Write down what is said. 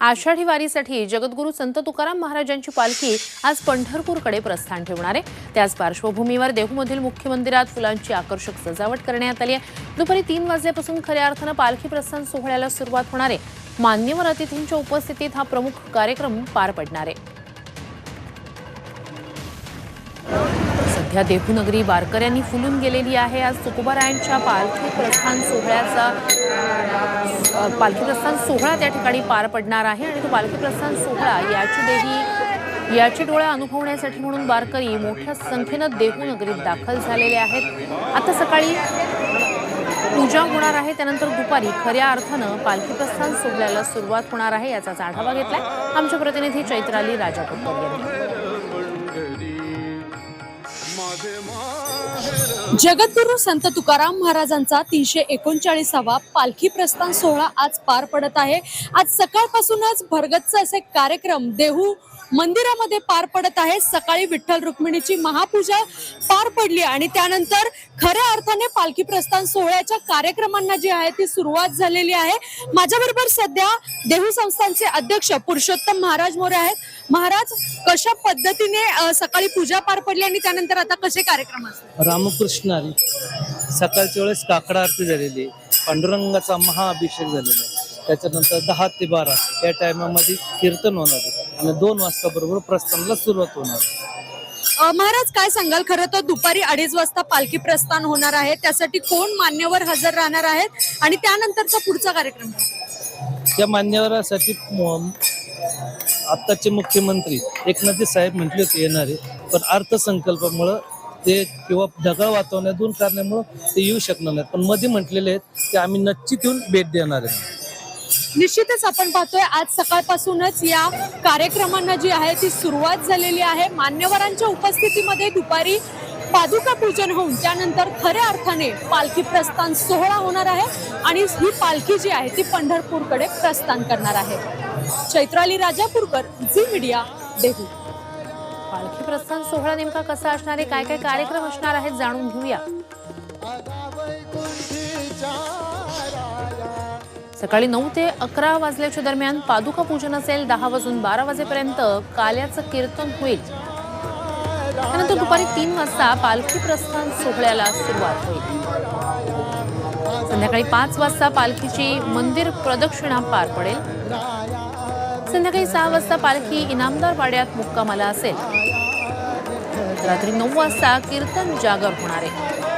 आषाढी वारीसाठी जगद्गुरू संत तुकाराम महाराजांची पालखी आज पंढरपूरकडे प्रस्थान ठेवणार आहे. त्याच पार्श्वभूमीवर देहूमधील मुख्य मंदिरात फुलांची आकर्षक सजावट करण्यात आली आहे. दुपारी तीन वाजल्यापासून खऱ्या अर्थानं पालखी प्रस्थान सोहळ्याला सुरुवात होणार आहे. मान्यवर अतिथींच्या उपस्थितीत हा प्रमुख कार्यक्रम पार पडणार आहे. सध्या देहूनगरी वारकऱ्यांनी फुलून गेलेली आहे. आज तुकोबारायांच्या पालखी प्रस्थान सोहळ्याचा पालखी प्रस्थान सोहळा त्या ठिकाणी पार पडणार आहे आणि तो पालखी प्रस्थान सोहळा याची देही याची डोळ्या अनुभवण्यासाठी म्हणून वारकरी मोठ्या संख्येनं देहूनगरीत दाखल झालेले आहेत. आता सकाळी पूजा होणार आहे. त्यानंतर दुपारी खऱ्या अर्थानं पालखी प्रस्थान सोहळ्याला सुरुवात होणार आहे. याचाच आढावा घेतलाय आमच्या प्रतिनिधी चैत्राली राजापूरकर यांनी. जगद्गुरु संत तुकाराम महाराजांचा तीनशे एकोणचाळीसावा पालखी प्रस्थान सोहळा आज पार पडत आहे. आज सकाळपासूनच भरगच्च असे कार्यक्रम देहू मंदिरामध्ये पार पडत आहे. सकाळी विठ्ठल रुक्मिणीची महापूजा पार पडली आणि त्यानंतर खऱ्या अर्थाने पालखी प्रस्थान सोहळ्याच्या कार्यक्रमांना जी आहे ती सुरुवात झालेली आहे. माझ्याबरोबर सध्या देहू संस्थानचे अध्यक्ष पुरुषोत्तम महाराज मोरे आहेत. महाराज कशा पद्धतीने सकाळी पूजा पार पडली आणि त्यानंतर आता कसे कार्यक्रम असतात रामकृष्ण हरी सकाळच्या वेळेस काकडा आरती झालेली आहे. पांडुरंगाचा महाअभिषेक झालेला आहे. त्याच्यानंतर दहा ते बारा या टायमामध्ये कीर्तन होणार आहे. आणि दोन वाजता बरोबर प्रस्थानाला सुरुवात होणार आहे. अ, महाराज काय सांगाल? खरं तर दुपारी अडीच वाजता पालखी प्रस्थान होणार आहे. त्यासाठी कोण मान्यवर हजर राहणार आहेत? आणि त्यानंतरचा पुढचा कार्यक्रम त्या मान्यवरासाठी म- आत्ताचे मुख्यमंत्री एकनाथजी साहेब म्हटले होते येणारे. पण अर्थसंकल्पामुळं ते किंवा ढगाळ वातावरण दूर कारणामुळं ते येऊ शकणार नाहीत. पण मध्ये म्हटलेले आहेत की आम्ही नक्की येऊन भेट देणार आहे. निश्चितच आपण पाहतोय आज सकाळपासूनच या कार्यक्रमांना जी आहे ती सुरुवात झालेली आहे. मान्यवरांच्या उपस्थितीमध्ये दुपारी पादुका पूजन होऊन त्यानंतर खऱ्या अर्थाने पालखी प्रस्थान सोहळा होणार आहे आणि ही पालखी जी आहे ती पंढरपूरकडे प्रस्थान करणार आहे. Chaitrali Rajapurkar Zee media Dehu. पालखी प्रस्थान सोहळा नेमका कसा असणार आहे? काय काय कार्यक्रम असणार आहेत जाणून घेऊया. सकाळी नऊ ते अकरा वाजल्याच्या दरम्यान पादुका पूजन असेल दहा वाजून बारा वाजेपर्यंत काल्याचं कीर्तन होईल. त्यानंतर दुपारी तीन वाजता पालखी प्रस्थान सोहळ्याला सुरुवात होईल. संध्याकाळी पाच वाजता पालखीची मंदिर प्रदक्षिणा पार पडेल. संध्याकाळी सहा वाजता पालखी इनामदार वाड्यात मुक्कामाला असेल. रात्री नऊ वाजता कीर्तन जागर होणार आहे.